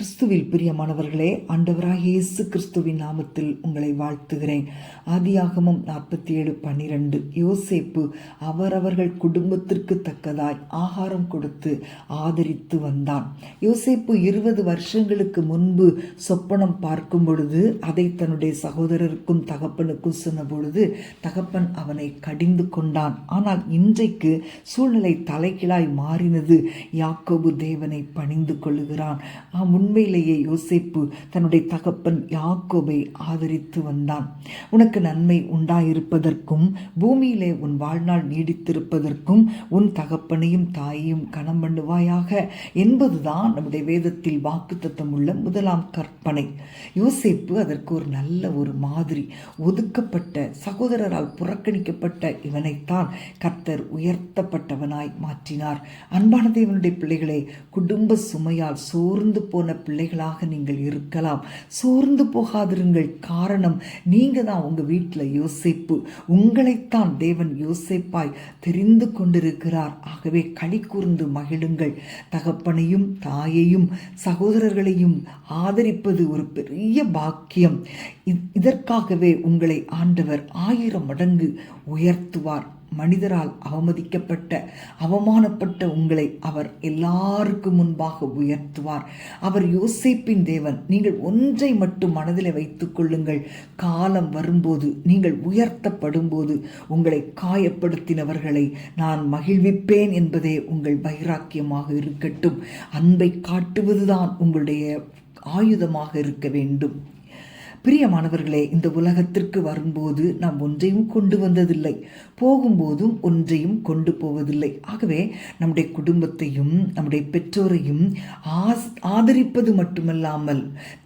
கிறிஸ்துவில் பிரியமானவர்களே ஆண்டவராக இயேசு கிறிஸ்துவின் நாமத்தில் உங்களை வாழ்த்துகிறேன். ஆதியாகமம் நாற்பத்தி ஏழு பன்னிரண்டு யோசேப்பு அவரவர்கள் குடும்பத்திற்கு தக்கதாய் ஆகாரம் கொடுத்து ஆதரித்து வந்தான். யோசேப்பு இருபது வருஷங்களுக்கு முன்பு சொப்பனம் பார்க்கும் பொழுது அதை தன்னுடைய சகோதரருக்கும் தகப்பனுக்கும் சொன்ன பொழுது தகப்பன் அவனை கடிந்து கொண்டான். ஆனால் இன்றைக்கு சூழ்நிலை தலைகீழாய் மாறினது யாக்கோபு தேவனை பணிந்து கொள்ளுகிறான். உண்மையிலேயே யோசிப்பு தன்னுடைய தகப்பன் யாக்கோபை ஆதரித்து வந்தான். உனக்கு நன்மை உண்டாயிருப்பதற்கும் பூமியிலே உன் வாழ்நாள் நீடித்திருப்பதற்கும் உன் தகப்பனையும் தாயையும் கணம் பண்ணுவாயாக. என்பதுதான் நம்முடைய வேதத்தில் வாக்குத்தத்தம் உள்ள முதலாம் கற்பனை. யோசிப்பு அதற்கு ஒரு நல்ல ஒரு மாதிரி ஒதுக்கப்பட்ட சகோதரரால் புறக்கணிக்கப்பட்ட இவனைத்தான் கர்த்தர் உயர்த்தப்பட்டவனாய் மாற்றினார். அன்பான தேவனுடைய பிள்ளைகளே குடும்ப சுமையால் சோர்ந்து போன பிள்ளைகளாக நீங்கள் இருக்கலாம். சோர்ந்து போகாதிருங்கள். காரணம் நீங்க தான் உங்க வீட்டில் யோசிப்பு. உங்களைத்தான் தேவன் யோசிப்பாய் தெரிந்து கொண்டிருக்கிறார். ஆகவே களி கூர்ந்து மகிழுங்கள். தகப்பனையும் தாயையும் சகோதரர்களையும் ஆதரிப்பது ஒரு பெரிய பாக்கியம். இதற்காகவே உங்களை ஆண்டவர் ஆயிரம் மடங்கு உயர்த்துவார். மனிதரால் அவமதிக்கப்பட்ட அவமானப்பட்ட உங்களை அவர் எல்லாருக்கும் முன்பாக உயர்த்துவார். அவர் யோசிப்பின் தேவன் நீங்கள் ஒன்றை மட்டும் மனதில் வைத்துக் கொள்ளுங்கள். காலம் வரும்போது நீங்கள் உயர்த்தப்படும் போது உங்களை காயப்படுத்தினவர்களை நான் மகிழ்விப்பேன் என்பதே உங்கள் வைராக்கியமாக இருக்கட்டும். அன்பை காட்டுவதுதான் உங்களுடைய ஆயுதமாக இருக்க வேண்டும். பிரியமானவர்களே இந்த உலகத்திற்கு வரும்போது நாம் ஒன்றையும் கொண்டு வந்ததில்லை. போகும்போதும் ஒன்றையும் கொண்டு போவதில்லை. ஆகவே நம்முடைய குடும்பத்தையும் நம்முடைய பெற்றோரையும் ஆஸ் ஆதரிப்பது மட்டுமல்லாமல்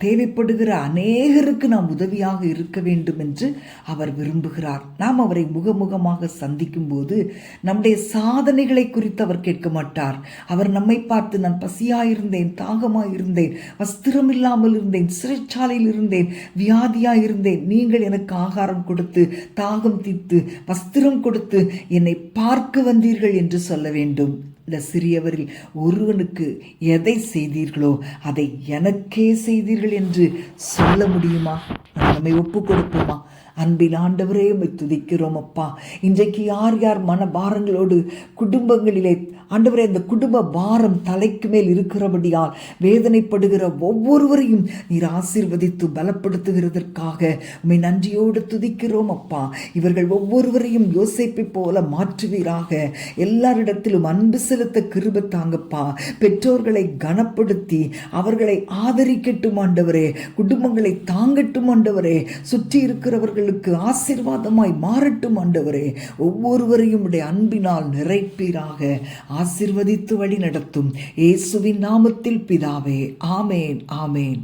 தேவைப்படுகிற அநேகருக்கு நாம் உதவியாக இருக்க வேண்டும் என்று அவர் விரும்புகிறார். நாம் அவரை முகமுகமாக சந்திக்கும் போது நம்முடைய சாதனைகளை குறித்து அவர் கேட்க மாட்டார். அவர் நம்மை பார்த்து நான் பசியாயிருந்தேன் தாகமாயிருந்தேன் வஸ்திரம் இல்லாமல் இருந்தேன் சிறைச்சாலையில் இருந்தேன் வியாதியாக இருந்தேன். நீங்கள் எனக்கு ஆகாரம் கொடுத்து தாகம் தீர்த்து வஸ்திரம் கொடுத்து என்னை பார்க்க வந்தீர்கள் என்று சொல்ல வேண்டும். இந்த சிறியவரில் ஒருவனுக்கு எதை செய்தீர்களோ அதை எனக்கே செய்தீர்கள் என்று சொல்ல முடியுமா? நம்மை ஒப்பு கொடுப்போமா அன்பில் ஆண்டவரே உம்மை துதிக்கிறோம் அப்பா. இன்றைக்கு யார் யார் மன பாரங்களோடு குடும்பங்களிலே ஆண்டவரே அந்த குடும்ப பாரம் தலைக்கு மேல் இருக்கிறபடியால் வேதனைப்படுகிற ஒவ்வொருவரையும் நீர் ஆசீர்வதித்து பலப்படுத்துகிறதற்காக உண்மை நன்றியோடு துதிக்கிறோம் அப்பா. இவர்கள் ஒவ்வொருவரையும் யோசிப்பை போல மாற்றுவீராக. எல்லாரிடத்திலும் அன்பு செலுத்த கிருப தாங்கப்பா. பெற்றோர்களை கனப்படுத்தி அவர்களை ஆதரிக்கட்டும் ஆண்டவரே. குடும்பங்களை தாங்கட்டும் ஆண்டவரே. சுற்றி இருக்கிறவர்களுக்கு ஆசிர்வாதமாய் மாறட்டும் ஆண்டவரே. ஒவ்வொருவரையும் உடைய அன்பினால் நிறைப்பீராக. ஆசிர்வதித்து வழி நடத்தும் இயேசுவின் நாமத்தில் பிதாவே. ஆமேன் ஆமேன்.